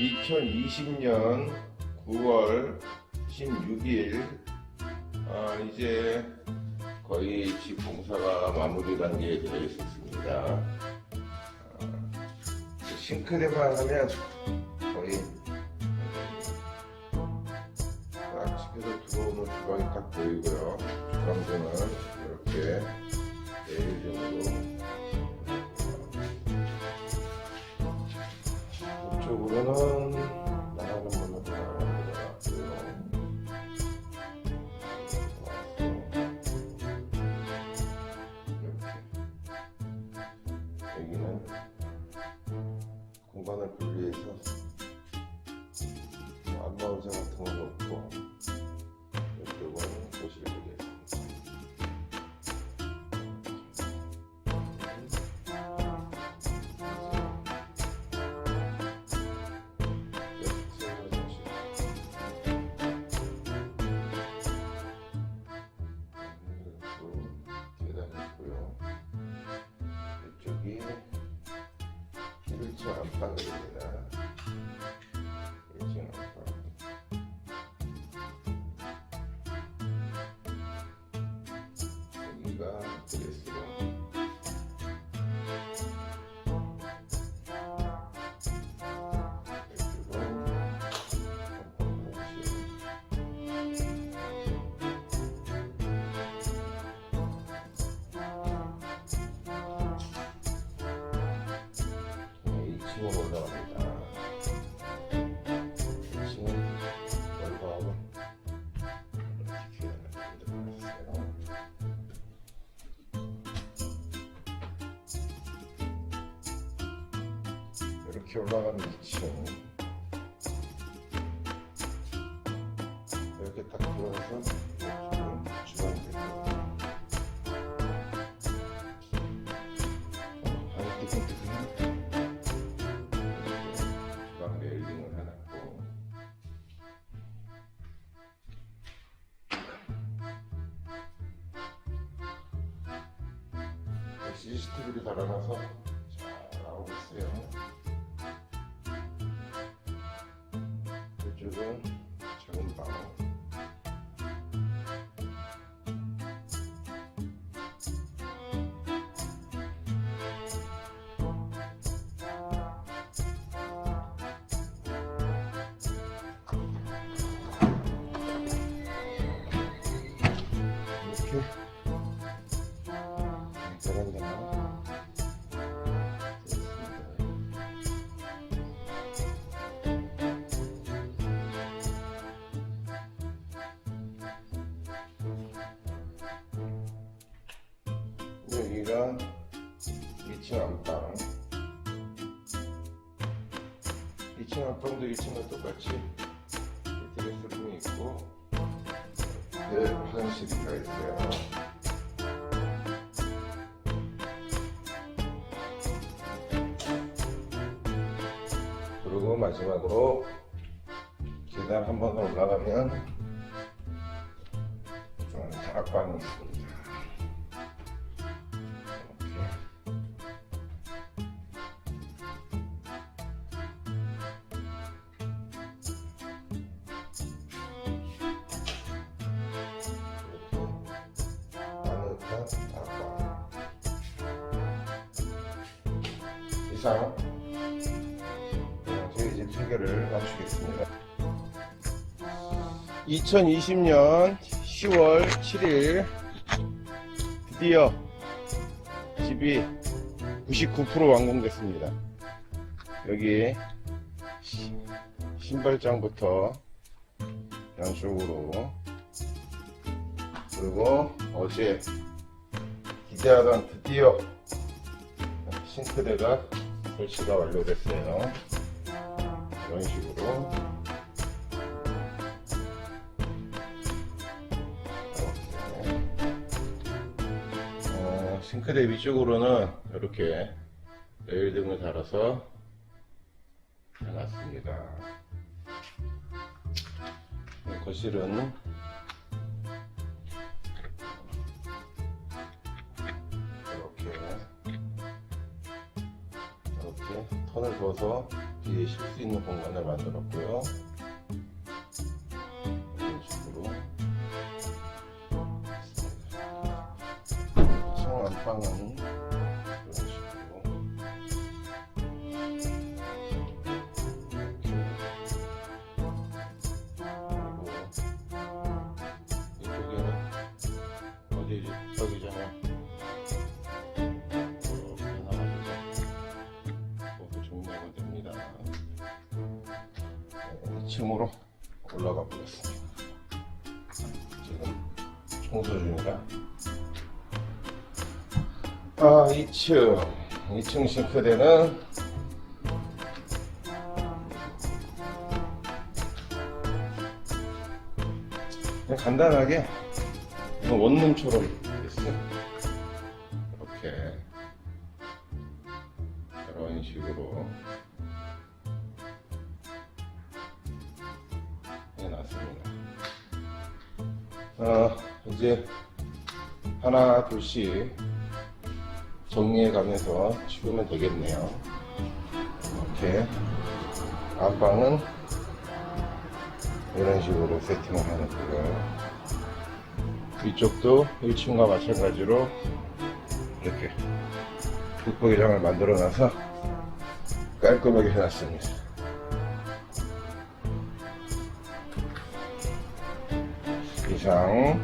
2020년 9월 16일 아, 이제 거의 집 공사가 마무리 단계에 되어 있었습니다. 아, 싱크대만 하면 거의 딱 집에서 들어오는 주방이 딱 보이고요. 주방대는 이렇게 공간을 분리해서 뭐 안마 의자 같은 거 놓고 1층 안방입 이렇게 올라가면 2층. 이렇게 딱 들어가서 되고. 방이 뜨끈뜨끈. 주방 레일링을 해놨고 CCTV를 달아놔서 여기가 2층 안방 2층 안방도 1층과 똑같이 드레스룸이 있고 네, 화장실이 가 있어요. 그리고 마지막으로 계단 한 번 올라가면 좀 다락방이 있습니다. 이상 네, 저희 집 소개를 마치겠습니다. 2020년 10월 7일 드디어 집이 99% 완공됐습니다. 여기 시- 신발장부터 양쪽으로 그리고 어제 기대하던 드디어 싱크대가 설치가 완료됐어요. 이런 식으로. 어, 싱크대 위쪽으로는 이렇게 레일 등을 달아서 해놨습니다. 거실은 둬서 뒤에 쉴 수 있는 공간을 만들었고요. 이런 식으로. 성 안방 층으로 올라가 보겠습니다. 지금 청소 중이라. 아, 2층. 2층 싱크대는 간단하게 이건 원룸처럼 됐어요. 이렇게 이런 식으로 어, 이제 하나 둘씩 정리해 가면서 치우면 되겠네요. 이렇게 안방은 이런 식으로 세팅을 하는 거고요. 위쪽도 1층과 마찬가지로 이렇게 붙박이장을 만들어 놔서 깔끔하게 해놨습니다. 이상